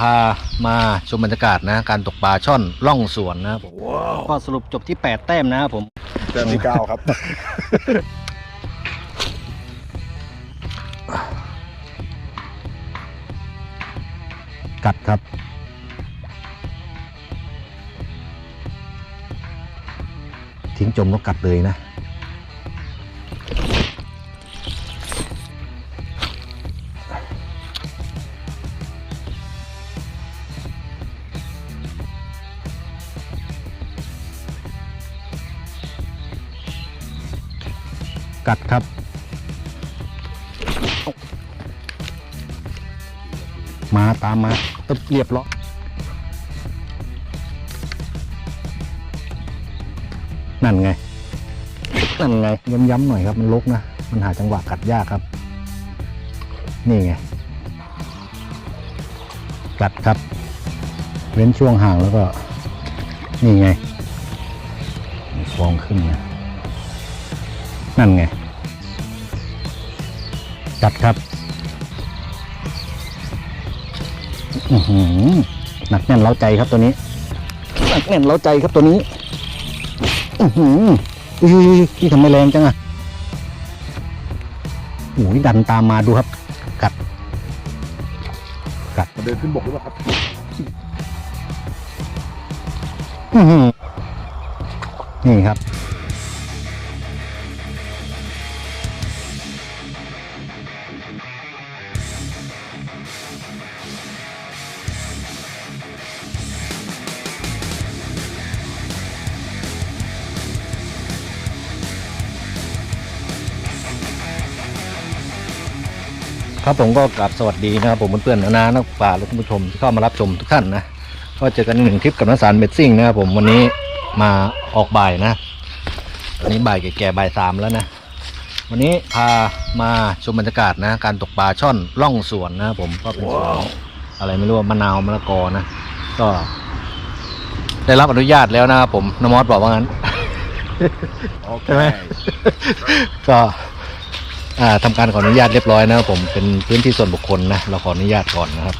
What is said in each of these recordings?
พามาชมบรรยากาศนะการตกปลาช่อนล่องสวนนะครับผมก็สรุปจบที่ 8 แต้มนะครับผมแต้มที่เก้าครับ กัดครับ ทิ้งจมแล้วกัดเลยนะ กัดครับ มาตามมาตึบเรียบร้อยนั่นไง นั่นไง ย้ำๆหน่อยครับ มันลกนะ มันหาจังหวะกัดยากครับ นี่ไง กัดครับ เว้นช่วงห่างแล้วก็ นี่ไงฟองขึ้นนะ นั่นไง กัดครับอื้อหือหนักแน่นเล้าใจครับตัวนี้ หนักแน่นเล้าใจครับตัวนี้อือหืออุ้ยพี่ทำไมแรงจังอะโอ้ยดันตามมาดูครับ กัด กัดมันเดินขึ้นบกหรือเปล่าครับอื้อหือนี่ครับ ครับผมก็กราบสวัสดีนะครับผมเพื่อนๆนะนะนักป่าและท่านผู้ชมที่เข้ามารับชมทุกท่านนะก็เจอกันอีกหนึ่งคลิปกับนักสารเบดซิ่งนะครับผมวันนี้มาออกบ่ายนะวันนี้บ่ายแก่ๆบ่ายสามแล้วนะ วันนี้พามาชมบรรยากาศนะ การตกปลาช่อนล่องสวนนะครับผมก็เป็นสวนอะไรไม่รู้ว่ามะนาวมะละกอนะ ก็ ได้รับอนุญาตแล้วนะครับผมนมอสบอกว่างั้นโอเคใช่ไหมก็ อ่าทำการขออนุญาตเรียบร้อยนะครับผมเป็นพื้นที่ส่วนบุคคลนะเราขออนุญาตก่อนนะครับ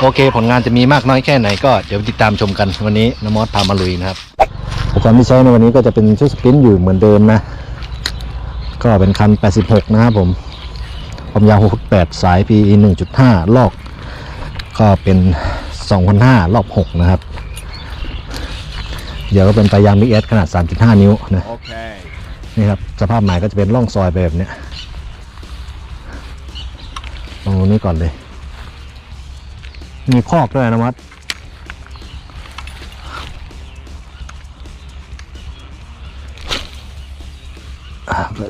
โอเค ผลงานจะมีมากน้อยแค่ไหนก็เดี๋ยวติดตามชมกันวันนี้น้ำมอสพามาลุยนะครับอุปกรณ์ที่ใช้ในวันนี้ก็จะเป็นชุดสปรินต์อยู่เหมือนเดิมนะ ก็เป็นคัน 86 นะครับผมความยาว 68 สาย PE 1.5 ลอก ก็เป็น2,500รอบ 6 นะครับ เดี๋ยวก็เป็นปลายางมิกเอสขนาด 3.5 นิ้วนะโอเคนี่ครับ สภาพใหม่ก็จะเป็นร่องซอยไปแบบเนี้ยต รงนี้ก่อนเลย มีคอกด้วยนะมัด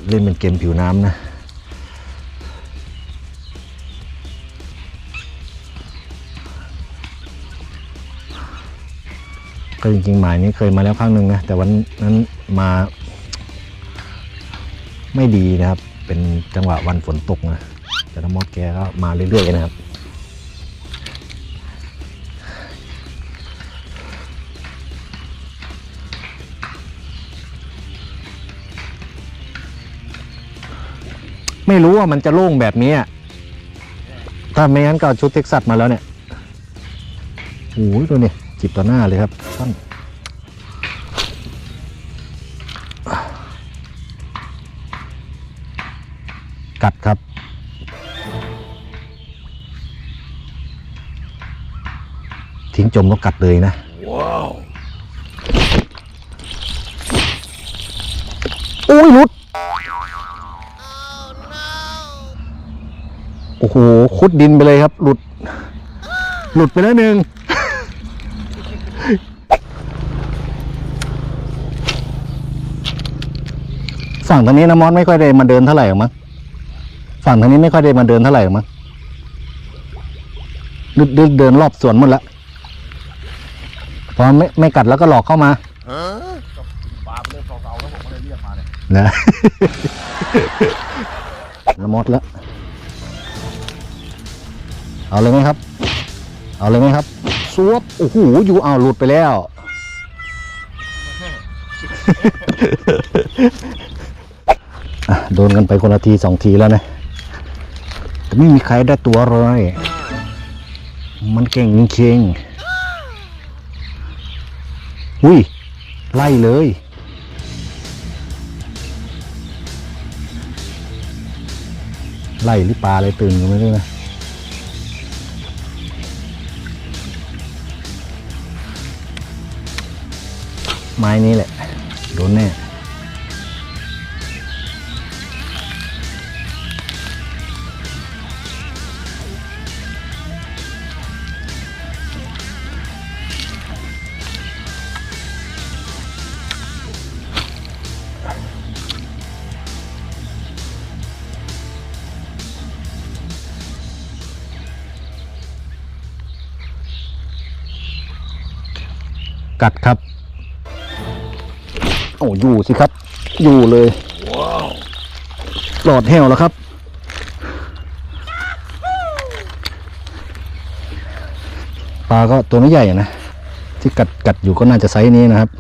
เล่นเป็นเกมผิวน้ำนะก็จริงๆหมายนี้เคยมาแล้วครั้งหนึ่งนะ แต่วันนั้นมาไม่ดีนะครับ เป็นจังหวะวันฝนตกนะ แต่น้ำมอดแกก็มาเรื่อยๆนะครับไม่รู้ว่ามันจะโล่งแบบนี้ ถ้าไม่งั้นก็ชุดเท็กซัสมาแล้วเนี่ยโอ้ยตัวนี้จิบต่อหน้าเลยครับท่านกัดครับ ทิ้งจมแล้วกัดเลยนะว้าวอุ้ยหลุดโอ้โหคุดดินไปเลยครับ หลุด หลุดไปแล้วหนึ่งฝั่งทางนี้น้ำมอสไม่ค่อยได้มาเดินเท่าไหร่หรอกมั้งฝั่งทางนี้ไม่ค่อยได้มาเดินเท่าไหร่หรอกมั้งดึกดึกเดินรอบสวนหมดละ พอไม่ไม่กัดแล้วก็หลอกเข้ามาปลามันเริ่มเก่าๆแล้วผมก็เลยเรียกมาเนี่ยนะละมดแล้ว เอาเลยไหมครับ เอาเลยไหมครับสวบโอ้โหอยู่เอาหลุดไปแล้วอะโดนกันไปคนละทีสองทีแล้วนะแต่ไม่มีใครได้ตัวเลย มันเก่งจริงๆ อุ้ย ไล่เลย ไล่หรือปลาอะไรตื่นกันไม่รู้นะไม้นี้แหละ โดนแน่ กัดครับ โอ้อยู่สิครับ อยู่เลยหลอดแห้วแล้วครับ ปลาก็ตัวไม่ใหญ่นะ ที่กัดกัดอยู่ก็น่าจะไซส์นี้นะครับ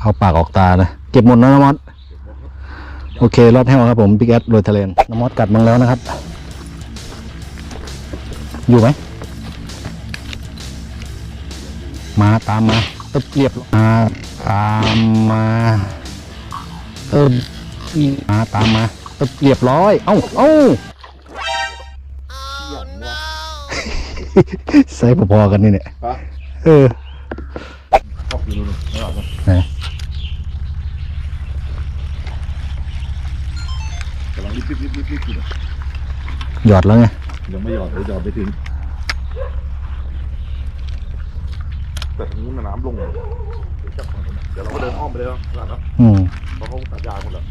เอาปากออกตานะ เก็บหมดนะน้ำมอสโอเครอดแห้วครับผมบิ๊กแอดโรยทะเลนน้ำมอสกัดมังแล้วนะครับ อยู่ไหม มาตามมาตึบเรียบมาตามมาเออมาตามมาตึบเรียบร้อย เอ้าเอ้าใส่พอๆกันนี่เนี่ยฮะเออชอบอยู่นู่นไม่หรอกนะไหนกำลังรีบรีบรีบรีบรีบอยู่นะหยอดแล้วไงยังไม่หยอดเดี๋ยวหยอดไปถึง แต่ทีนี้มันน้ำลงเดี๋ยวเราก็เดินอ้อมไปเลยแล้วนะอืมเพราะเขาตัดยางหมดแล้ว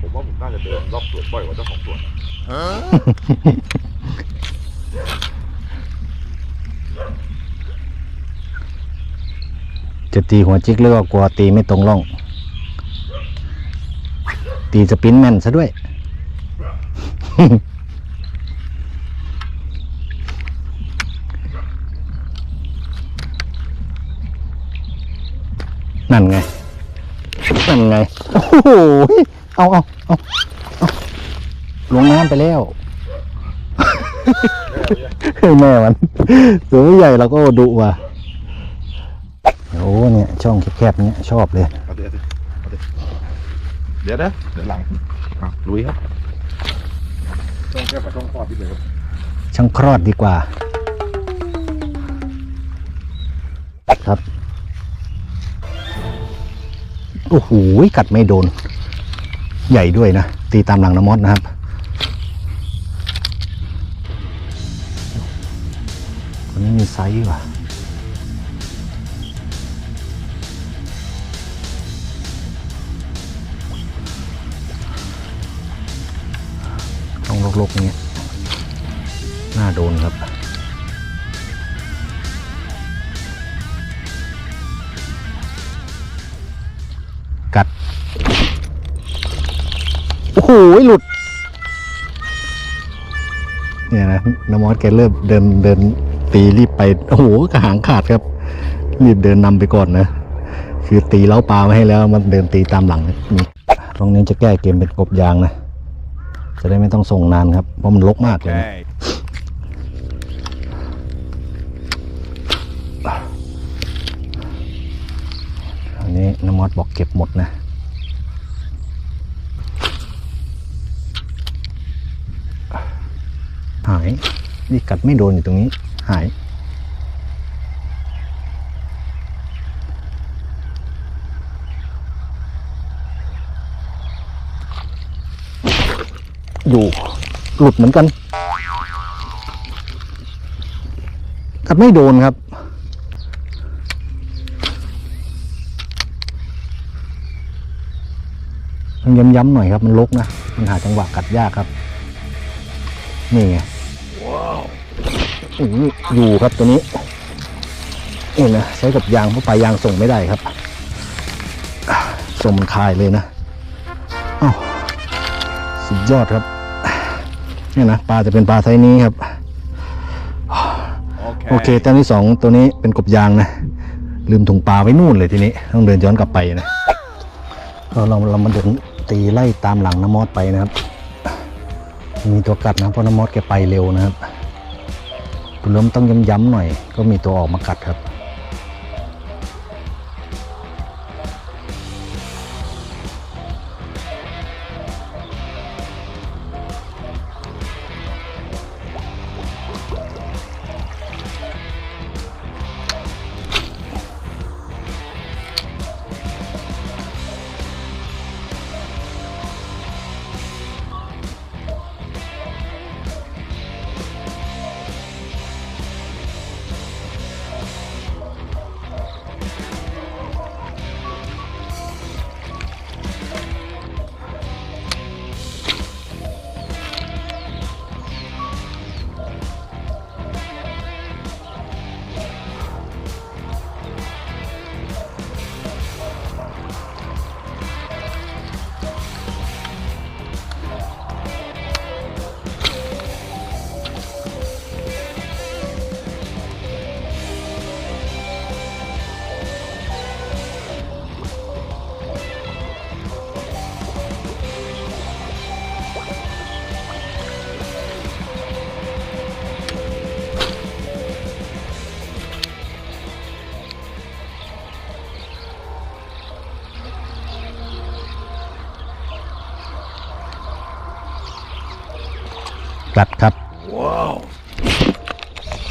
ผมว่าผมน่าจะเดินรอบสวนบ่อยกว่าเจ้าของสวนนะจะตีหัวจิกหรือว่ากลัวตีไม่ตรงร่อง ตีสปินแม่นซะด้วย นั่นไง นั่นไง โอ้โหเอาเอาเอาเอาลงน้ำไปแล้วแม่มันตัวไม่ใหญ่เราก็ดุว่ะโอ้เนี่ย ช่องแคบๆเนี้ยชอบเลย เอาเดี๋ยวเอาเดี๋ยว เดี๋ยวนะเดี๋ยวหลังอะลุยครับ ต้องแค่กับต้องคลอดที่เลยครับช่างคลอดดีกว่า ครับ โอ้โหกัดไม่โดน ใหญ่ด้วยนะ ตีตามหลังน้ำมอดนะครับ คนนี้มีไซส์ว่ะ ลกๆเงี้ยน่าโดนครับ กัด โอ้โห หลุด เนี่ยนะน้ำมอสแกเริ่มเดินเดินตีรีบไป โอ้โหกระหางขาดครับ รีบเดินนำไปก่อนนะ คือตีเล้าปลาไว้ให้แล้ว มันเดินตีตามหลังนี่ตรงนี้จะแก้เกมเป็นกบยางนะ จะได้ไม่ต้องส่งนานครับ เพราะมันลกมากเลยนะอันนี้น้ำมอสบอกเก็บหมดนะหาย นี่กัดไม่โดนอยู่ตรงนี้ หายอยู่ ห ลุดเหมือนกัน กัดไม่โดนครับ ต้องย้ำๆหน่อยครับ มันลกนะ มันหาจังหวะกัดยากครับ นี่ไงอื้ออยู่ครับตัวนี้นี่นะใช้กับยางเพราะปลายางส่งไม่ได้ครับอะส่งมันคายเลยนะอ้าวสุดยอดครับ เนี่ยนะปลาจะเป็นปลาไซส์นี้ครับ โอเคตัวที่สองตัวนี้เป็นกบยางนะ ลืมถุงปลาไว้นู่นเลยทีนี้ ต้องเดินย้อนกลับไปนะเราเราเรามาเดินตีไล่ตามหลังน้ำมอดไปนะครับ มีตัวกัดนะเพราะน้ำมอดแกไปเร็วนะครับเริ่มต้องย้ำๆหน่อย ก็มีตัวออกมากัดครับ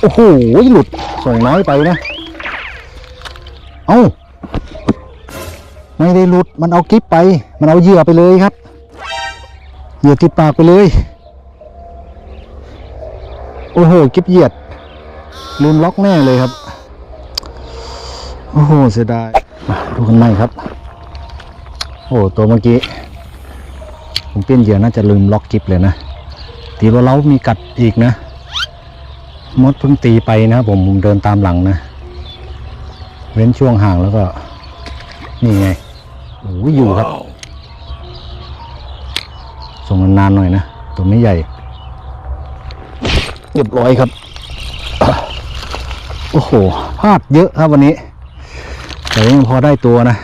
โอ้โหหลุดส่งน้อยไปนะ เอ้าไม่ได้หลุดมันเอากิ๊บไป มันเอาเหยื่อไปเลยครับ เหยื่อติดปากไปเลย โอ้โหกิ๊บเหยียด ลืมล็อกแน่เลยครับ โอ้โหเสียดายมาดูกันใหม่ครับ โอ้ตัวเมื่อกี้ ผมเปลี่ยนเหยื่อน่าจะลืมล็อกกิ๊บเลยนะตีเราเล้ามีกัดอีกนะ มดเพิ่งตีไปนะผมผมเดินตามหลังนะ เว้นช่วงห่างแล้วก็ นี่ไงโอ้ยอยู่ครับ ส่งนานๆหน่อยนะ ตัวไม่ใหญ่ เรียบร้อยครับ โอ้โหพลาดเยอะครับวันนี้ แต่ยังพอได้ตัวนะ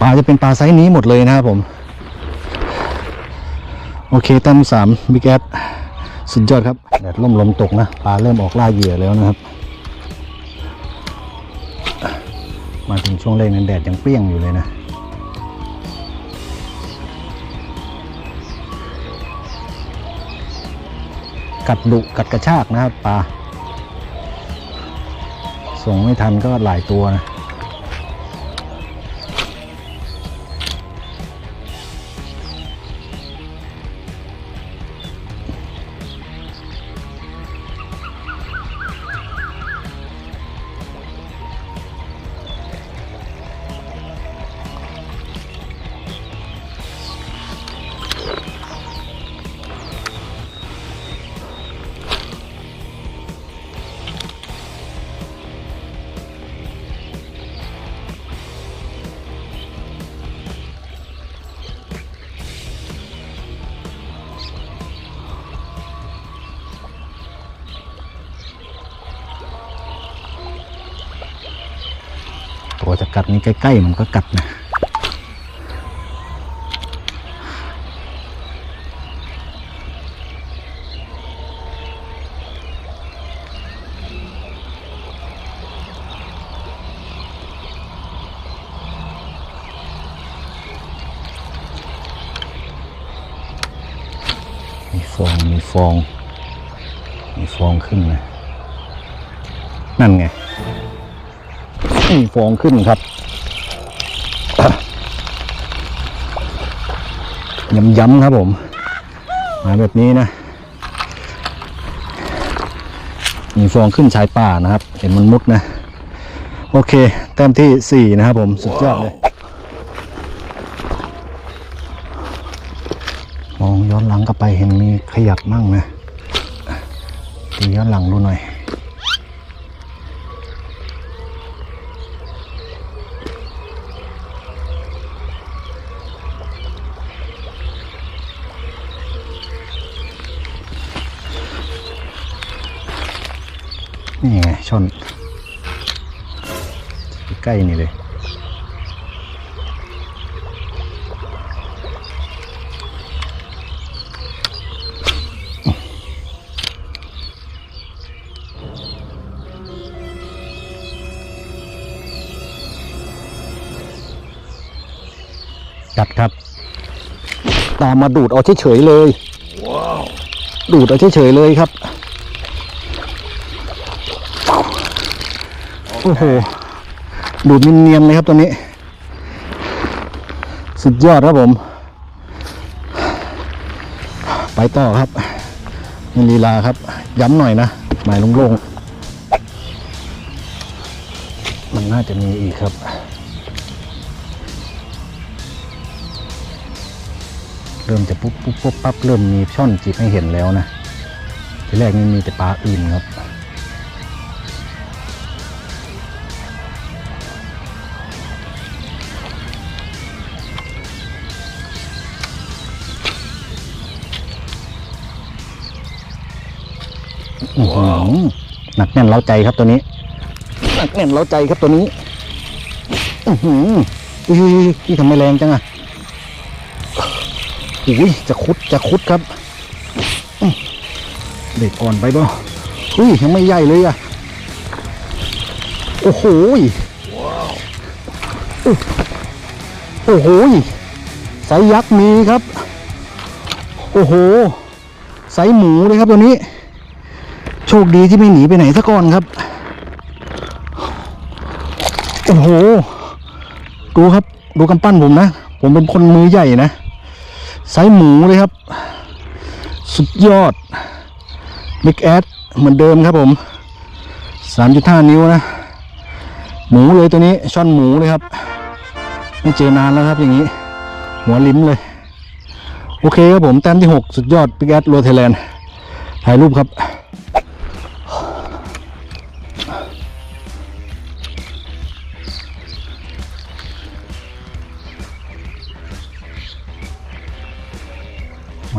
ปลาจะเป็นปลาไซส์นี้หมดเลยนะครับผม โอเคแต้มสามบิ๊กแอด สุดยอดครับแดดล่มลมตกนะปลาเริ่มออกล่าเหยื่อแล้วนะครับ มาถึงช่วงแรกนั้นแดดยังเปรี้ยงอยู่เลยนะกัดดุกัดกระชากนะครับปลาส่งไม่ทันก็หลายตัวนะ กัดนี่ใกล้ๆมันก็กัดนะ มีฟอง มีฟอง มีฟองขึ้นนะ นั่นไง มีฟองขึ้นครับย้ำๆครับผม มาแบบนี้นะ มีฟองขึ้นชายป่านะครับ เห็นมันมุดนะ โอเค แต้มที่สี่นะครับผม สุดยอดเลย มองย้อนหลังกลับไปเห็นมีขยับมั่งนะดูย้อนหลังดูหน่อย นี่ไงชนใกล้ๆนี่เลยกัดครับ ตามมาดูดเอาเฉยๆเลย ดูดเอาเฉยๆเลยครับ โอ้โห ดูดเนียนๆเลยครับตัวนี้ สุดยอดครับผม ไปต่อครับมีลีลาครับ ย้ำหน่อยนะ หมายโล่งๆ มันน่าจะมีอีกครับเริ่มจะปุ๊บปุ๊บปุ๊บปั๊บเริ่มมีช่อนจิบให้เห็นแล้วนะ ทีแรกนี่มีแต่ปลาอื่นครับ หนักแน่นเล้าใจครับตัวนี้ หนักแน่นเล้าใจครับตัวนี้อือหืออุ้ยนี่ทำไมแรงจังอะอุ้ยจะคุดจะคุดครับเด็กอ่อนไปบ่อุ้ยยังไม่ใหญ่เลยอะโอ้โหยอุ๊ยโอ้โหยไซส์ยักษ์มีครับ โอ้โหไซส์หมูเลยครับตัวนี้ ชคดีที่ไม่หนีไปไหนซะก่อนครับ โอ้โห ดูครับ ดูกำปั้นผมนะ ผมเป็นคนมือใหญ่นะไซส์หมูเลยครับ สุดยอด Big a d เหมือนเดิมครับผม 3.5 นิ้วนะ หมูเลยตัวนี้ช่อนหมูเลยครับ ไม่เจอนานแล้วครับอย่างนี้ หัวลิ้มเลย โอเคครับผมแต้มที่ 6 สุดยอด Big a d โรเทแลนด์ถ่ายรูปครับ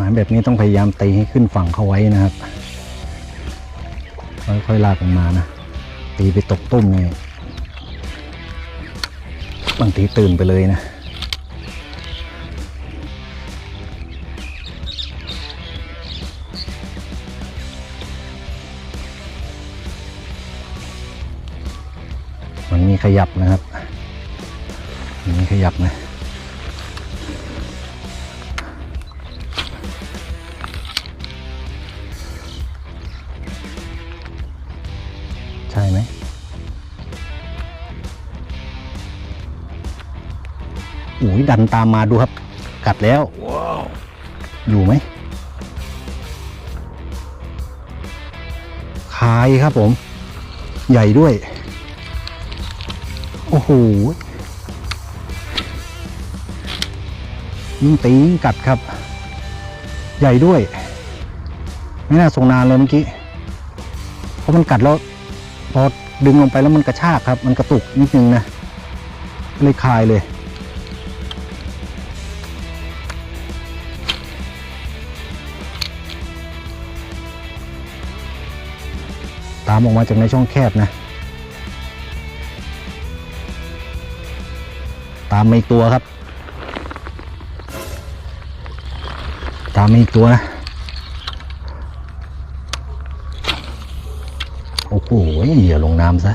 ายแบบนี้ต้องพยายามตีให้ขึ้นฝั่งเขาไว้นะครับ ค่อยๆลากออกมานะ ตีไปตกตุ้มเนี่ยบางทีตื่นไปเลยนะมันมีขยับนะครับ มันมีขยับนะ อุ้ยดันตามมาดูครับ กัดแล้วอยู่ไหมคายครับผม ใหญ่ด้วย โอ้โหยิ่งตียิ่งกัดครับ ใหญ่ด้วย ไม่น่าส่งนานเลยเมื่อกี้ เพราะมันกัดแล้วพอดึงลงไปแล้วมันกระชากครับ มันกระตุกนิดนึงนะก็เลยคลายเลยามออกมาจากในช่องแคบนะ ตามมาอีกตัวครับ ตามมาอีกตัวนะ โอ้โหอย่าลงน้ำซะ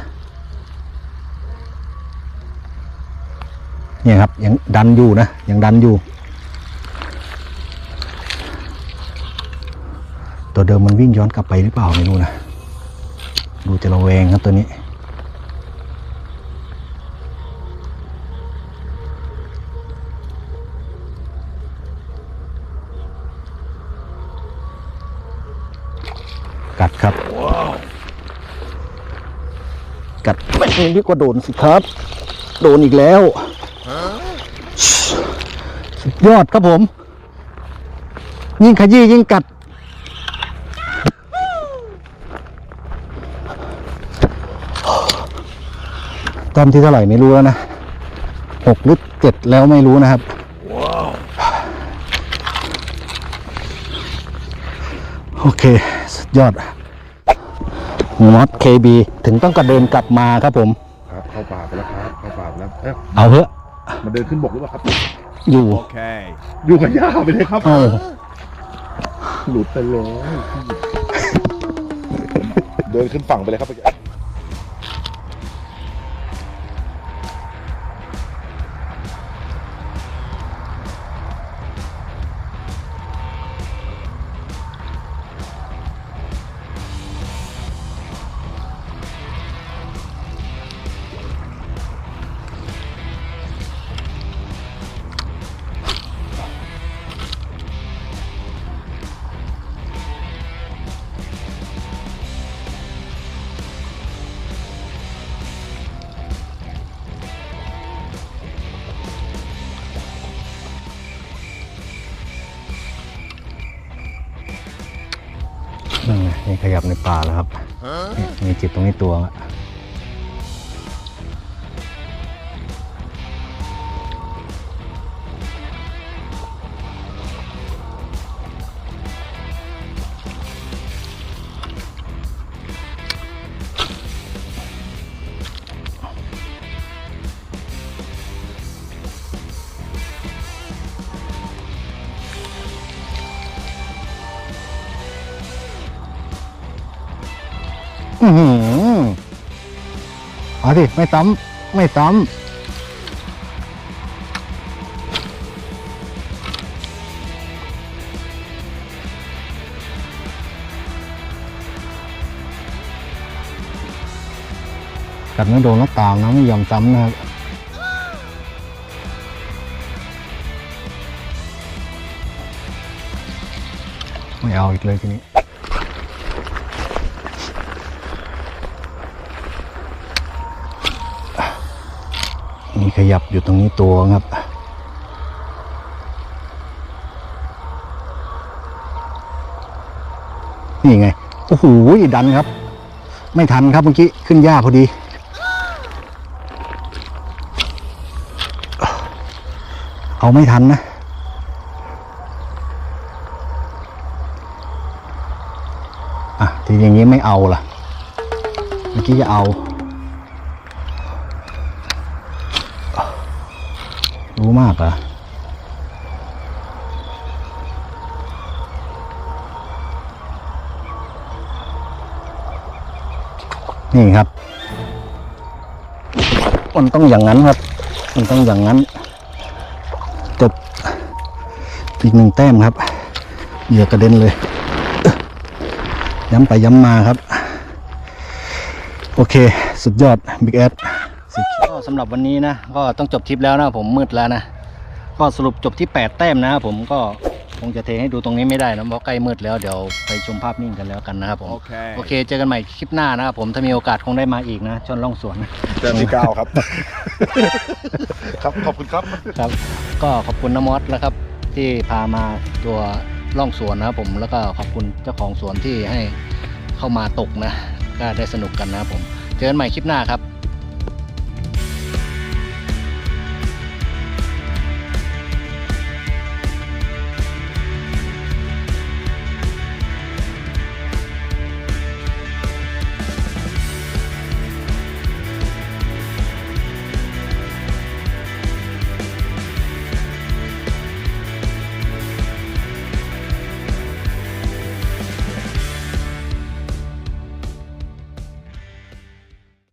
เนี่ยครับ ยังดันอยู่นะ ยังดันอยู่ ตัวเดิมมันวิ่งย้อนกลับไปหรือเปล่าไม่รู้นะ ดูจะระแวงครับตัวนี้ กัดครับ กัดไม่ดีกว่าโดนสิครับ โดนอีกแล้ว สุดยอดครับผม ยิ่งขยี้ยิ่งกัด ตอนที่เท่าไหร่ไม่รู้แล้วนะหกหรือเจ็ดแล้วไม่รู้นะครับ โอเค สุดยอดมอสเคบีถึงต้องกระเดินกลับมาครับผม ครับเข้าป่าไปแล้วครับ เข้าเอ้ยเอาเถอะมันเดินขึ้นบกหรือเปล่าครับ อยู่ Okay. อยู่กับย่าไปเลยครับเอาหลุดไปเลย เดินขึ้นฝั่งไปเลยครับนั่น บในป่าแล้วครับนี่มีจิตตรงนี้ตัว เอาดิไม่ซ้ำไม่ซ้ำกัดไม่โดนแล้วตามนะไม่ยอมซ้ำนะครับไม่เอาอีกเลยทีนี้ ขยับอยู่ตรงนี้ตัวครับ นี่ไง โอ้โหดันครับ ไม่ทันครับเมื่อกี้ ขึ้นหญ้าพอดี เอาไม่ทันนะอะทีอย่างนี้ไม่เอาล่ะ เมื่อกี้จะเอา รู้มากเหรอนี่ครับ มันต้องอย่างนั้นครับ มันต้องอย่างนั้นจบอีกหนึ่งแต้มครับ เหยื่อกระเด็นเลย ย้ำไปย้ำมาครับ โอเค สุดยอด Big แอด ก็สำหรับวันนี้นะก็ต้องจบทริปแล้วนะผมมืดแล้วนะก็สรุปจบที่ 8 แต้มนะครับผมก็คงจะเทให้ดูตรงนี้ไม่ได้นะเพราะใกล้มืดแล้วเดี๋ยวไปชมภาพนิ่งกันแล้วกันนะครับผม Okay. โอเคเจอกันใหม่คลิปหน้านะครับผมถ้ามีโอกาสคงได้มาอีกนะชนล่องสวนเจอที่เก้าครับ ครับ ขอบคุณครับ ครับก็ขอบคุณน้ำมอสแล้วครับ ที่พามาตัวล่องสวนนะครับผมแล้วก็ขอบคุณเจ้าของสวนที่ให้เข้ามาตกนะ ก็ได้สนุกกันนะครับผม เจอกันใหม่คลิปหน้าครับ